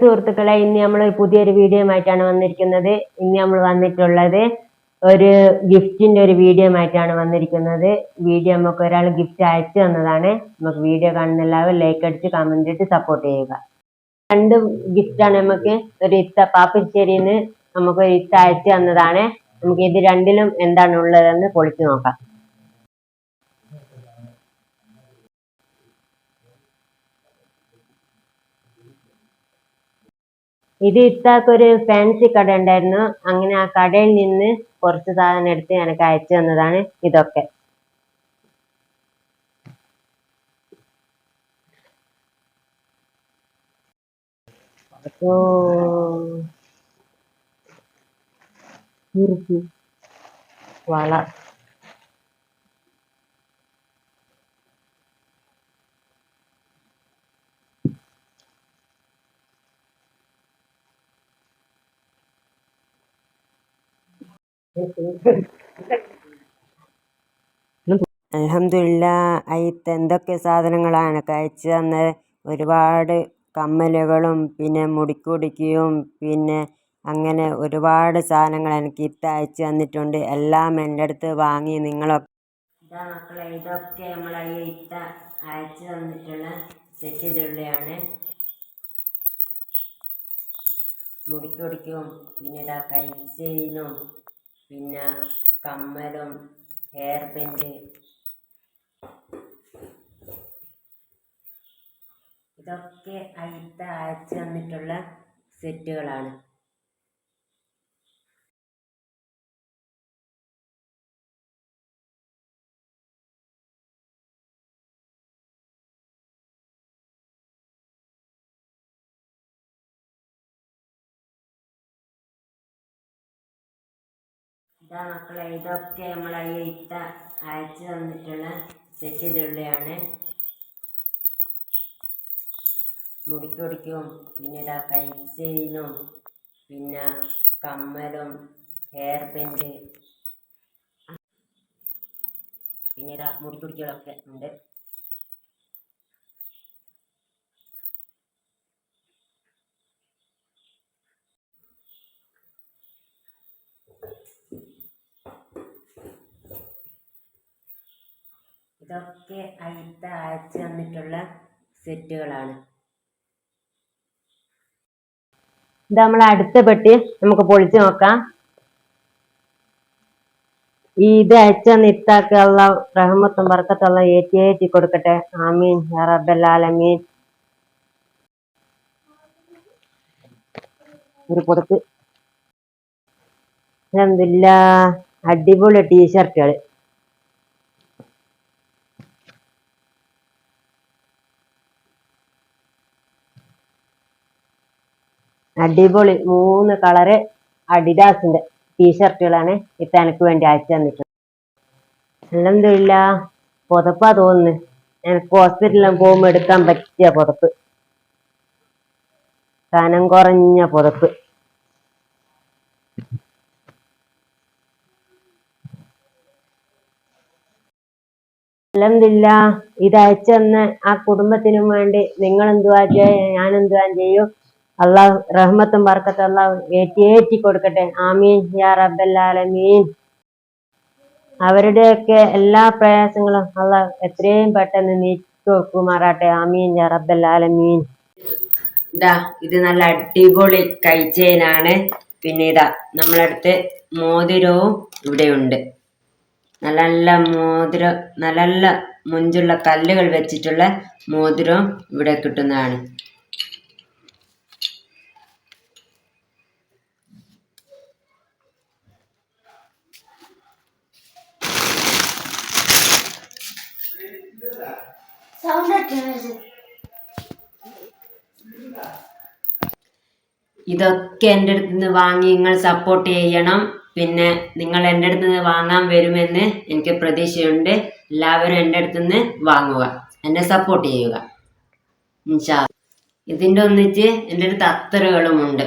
സുഹൃത്തുക്കളെ ഇന്ന് നമ്മൾ പുതിയൊരു വീഡിയോ ആയിട്ടാണ് വന്നിരിക്കുന്നത്. ഇന്ന് നമ്മൾ വന്നിട്ടുള്ളത് ഒരു ഗിഫ്റ്റിന്റെ ഒരു വീഡിയോ ആയിട്ടാണ് വന്നിരിക്കുന്നത്. വീഡിയോ നമുക്ക് ഒരാൾ ഗിഫ്റ്റ് അയച്ചു തന്നതാണ്. നമുക്ക് വീഡിയോ കാണുന്ന എല്ലാവരും ലൈക്ക് അടിച്ച് കമന്റ് ഇട്ട് സപ്പോർട്ട് ചെയ്യുക. രണ്ട് ഗിഫ്റ്റാണ് നമുക്ക് ഒരു ഇത്ത പാപ്പിശ്ശേരിന്ന് നമുക്ക് ഒരു ഇത്ത അയച്ചു തന്നതാണ്. നമുക്ക് ഇത് രണ്ടിലും എന്താണ് ഉള്ളതെന്ന് പൊളിച്ചു നോക്കാം. ഇത് ഇത്താക്കൊരു ഫാൻസി കട ഉണ്ടായിരുന്നു. അങ്ങനെ ആ കടയിൽ നിന്ന് കുറച്ച് സാധനം എടുത്ത് എനിക്ക് അയച്ചു തന്നതാണ് ഇതൊക്കെ. വള. അൽഹംദുലില്ല അയിത്ത് എന്തൊക്കെ സാധനങ്ങളാണ് എനിക്ക് അയച്ചു തന്നത്? ഒരുപാട് കമ്മലുകളും പിന്നെ മുടിക്കുടിക്കിയും പിന്നെ അങ്ങനെ ഒരുപാട് സാധനങ്ങൾ എനിക്ക് ഇത്ത അയച്ചു തന്നിട്ടുണ്ട്. എല്ലാം എന്റെ അടുത്ത് വാങ്ങി നിങ്ങളൊക്കെ ഇതാ മക്കളെ ഇതൊക്കെ നമ്മളെ ഈ ഇത്ത അയച്ചു തന്നിട്ടുള്ള സെറ്റിലുള്ളയാണ് മുടിക്കൊടിക്കും പിന്നെ ഇതാ കൈ ചെയിനും പിന്നെ കമ്മലും ഹെയർ ബെൻഡ് ഇതൊക്കെ അടുത്ത അയച്ചു തന്നിട്ടുള്ള സെറ്റുകളാണ് ഇതാ മക്കളെ ഇതൊക്കെ നമ്മൾ ഈ ഇത്ത അയച്ചു തന്നിട്ടുള്ള സെറ്റിലുള്ളയാണ്. മുടിക്കൊടിക്കും പിന്നെ ഇതാ കൈ ചെയിനും പിന്നെ കമ്മലും ഹെയർ ബെൻഡ്. പിന്നെ ഇതാ മുടിക്കുടിക്കുകളൊക്കെ ഉണ്ട്. ഇതൊക്കെ അയിത്ത അയച്ചു തന്നിട്ടുള്ള സെറ്റുകളാണ്. ഇത് നമ്മൾ അടുത്ത പെട്ടി. നമുക്ക് പൊളിച്ചു നോക്കാം. ഈ ഇത് അയച്ച നിത്താക്കുള്ള റഹ്മത്തും വർക്കത്തുള്ള ഏറ്റി ഏറ്റി കൊടുക്കട്ടെ. ആമീൻ. ആലമീൻ. ഒരു പുറത്ത് അടിപൊളി ടീഷർട്ടുകൾ അടിപൊളി മൂന്ന് കളറ് അഡിഡാസിന്റെ ടീഷർട്ടുകളാണ് ഇപ്പൊ എനിക്ക് വേണ്ടി അയച്ചു തന്നിട്ടുള്ളത്. അൽഹംദുലില്ല പുതപ്പാ തോന്നുന്നു. എനിക്ക് ഹോസ്പിറ്റലിലും പോകുമ്പോൾ എടുക്കാൻ പറ്റിയ പുതപ്പ്. കനം കുറഞ്ഞ പുതപ്പ്. ില്ല ഇത് അയച്ചെന്ന് ആ കുടുംബത്തിനും വേണ്ടി നിങ്ങൾ എന്തുവാ ചെയ്യ ഞാൻ എന്തുവാ ചെയ്യും? അള്ളാഹു റഹ്മത്തും ബർക്കത്തും അള്ളാഹു ഏറ്റി ഏറ്റി കൊടുക്കട്ടെ. ആമീൻ. യാ റബ്ബൽ ആലമീൻ. അവരുടെയൊക്കെ എല്ലാ പ്രയാസങ്ങളും അള്ളാഹ് എത്രയും പെട്ടെന്ന് നീക്കി വെക്കുമാറാട്ടെ ആമീൻ. യാ റബ്ബൽ ആലമീൻ. ഇതാ ഇത് നല്ല അടിപൊളി കൈച്ചേനാണ് പിന്നെ ഇതാ നമ്മളടുത്ത് മോതിരവും ഇവിടെയുണ്ട് നല്ല നല്ല മോതിരം നല്ല നല്ല മുഞ്ചുള്ള കല്ലുകൾ വെച്ചിട്ടുള്ള മോതിരവും ഇവിടെ കിട്ടുന്നതാണ്. ഇതൊക്കെ എന്റെ അടുത്ത് നിന്ന് വാങ്ങി നിങ്ങൾ സപ്പോർട്ട് ചെയ്യണം. പിന്നെ നിങ്ങൾ എന്റെ അടുത്ത് നിന്ന് വാങ്ങാൻ വരുമെന്ന് എനിക്ക് പ്രതീക്ഷയുണ്ട്. എല്ലാവരും എന്റെ അടുത്ത് നിന്ന് വാങ്ങുക. എന്നെ സപ്പോർട്ട് ചെയ്യുക. ഇതിന്റെ ഒന്നിച്ച് എന്റെ അടുത്ത് അത്തറുകളുമുണ്ട്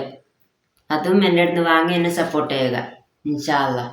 അതും എന്റെ അടുത്ത് വാങ്ങി എന്നെ സപ്പോർട്ട് ചെയ്യുക. ഇൻഷാ അല്ലാ